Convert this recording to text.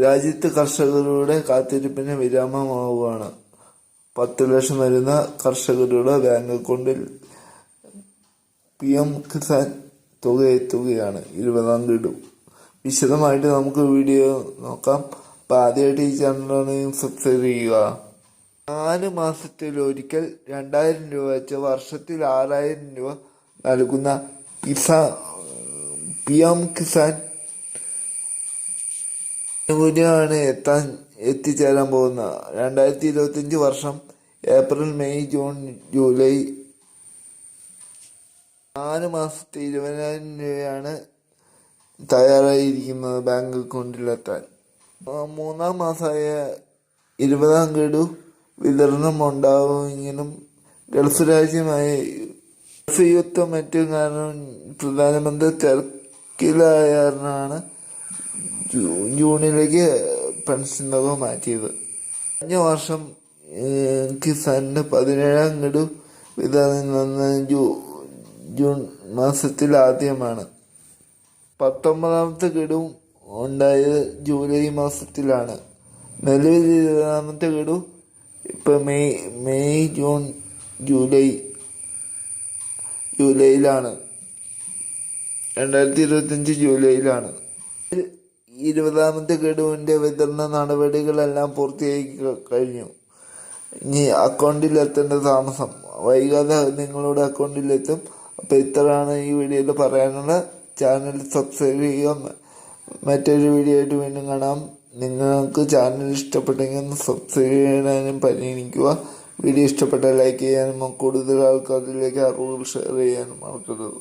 രാജ്യത്ത് കർഷകരുടെ കാത്തിരിപ്പിന് വിരാമമാവുകയാണ്. പത്ത് ലക്ഷം വരുന്ന കർഷകരുടെ ബാങ്ക് അക്കൗണ്ടിൽ പി എം കിസാൻ തുക എത്തുകയാണ്. ഇരുപതാം ഗഡു വിശദമായിട്ട് നമുക്ക് വീഡിയോ നോക്കാം. അപ്പം ആദ്യമായിട്ട് ഈ ചാനലാണെങ്കിൽ സബ്സ്ക്രൈബ് ചെയ്യുക. നാല് മാസത്തിൽ ഒരിക്കൽ രണ്ടായിരം രൂപ വെച്ച് വർഷത്തിൽ ആറായിരം രൂപ നൽകുന്ന കിസാൻ പി എം കിസാൻ ആനുകൂല്യമാണ് എത്താൻ എത്തിച്ചേരാൻ പോകുന്ന? രണ്ടായിരത്തി ഇരുപത്തിയഞ്ച് വർഷം ഏപ്രിൽ മെയ് ജൂൺ ജൂലൈ. നാല് മാസത്തെ ഇരുപതിനായിരം രൂപയാണ് തയ്യാറായിരിക്കുന്നത് ബാങ്ക് അക്കൗണ്ടിലെത്താൻ മൂന്നാം മാസമായ ഇരുപതാം ഗഡു വിതരണം ഉണ്ടാവുമെങ്കിലും ഗൾഫ് രാജ്യമായ ഗൾഫ് യുദ്ധം മറ്റും കാരണം പ്രധാനമന്ത്രി തിരക്കിലായ കാരണമാണ് ജൂണിലേക്ക് പെൻഷനൊക്കെ മാറ്റിയത്. കഴിഞ്ഞ വർഷം കിസാനിന്റെ പതിനേഴാം ഗഡു വിതരണം നിന്ന് ജൂ- ജൂൺ മാസത്തിൽ ആദ്യമാണ്. പത്തൊമ്പതാമത്തെ ഗഡു ഉണ്ടായത് ജൂലൈ മാസത്തിലാണ്. നിലവിൽ ഇരുപതാമത്തെ ഗഡു ഇപ്പം മെയ് മെയ് ജൂൺ ജൂലൈ ജൂലൈയിലാണ്. രണ്ടായിരത്തി ഇരുപത്തഞ്ച് ജൂലൈയിലാണ്. ഇരുപതാമത്തെ ഗഡുവിന്റെ വിതരണ നടപടികളെല്ലാം പൂർത്തിയായി കഴിഞ്ഞു. ഇനി അക്കൗണ്ടിൽ എത്തേണ്ട താമസം. വൈകാതെ നിങ്ങളുടെ അക്കൗണ്ടിൽ എത്തും അപ്പൊ ഇത്രയാണ് ഈ വീഡിയോയിൽ പറയാനുള്ള. ചാനൽ സബ്സ്ക്രൈബ് ചെയ്യുക. മറ്റൊരു വീഡിയോ ആയിട്ട് വീണ്ടും കാണാം. നിങ്ങൾക്ക് ചാനൽ ഇഷ്ടപ്പെട്ടെങ്കിൽ ഒന്ന് സബ്സ്ക്രൈബ് ചെയ്യാനും പരിഗണിക്കുക. വീഡിയോ ഇഷ്ടപ്പെട്ട ലൈക്ക് ചെയ്യാനും കൂടുതൽ ആൾക്കാരിലേക്ക് അറിവുകൾ ഷെയർ ചെയ്യാനും മറക്കരുത്.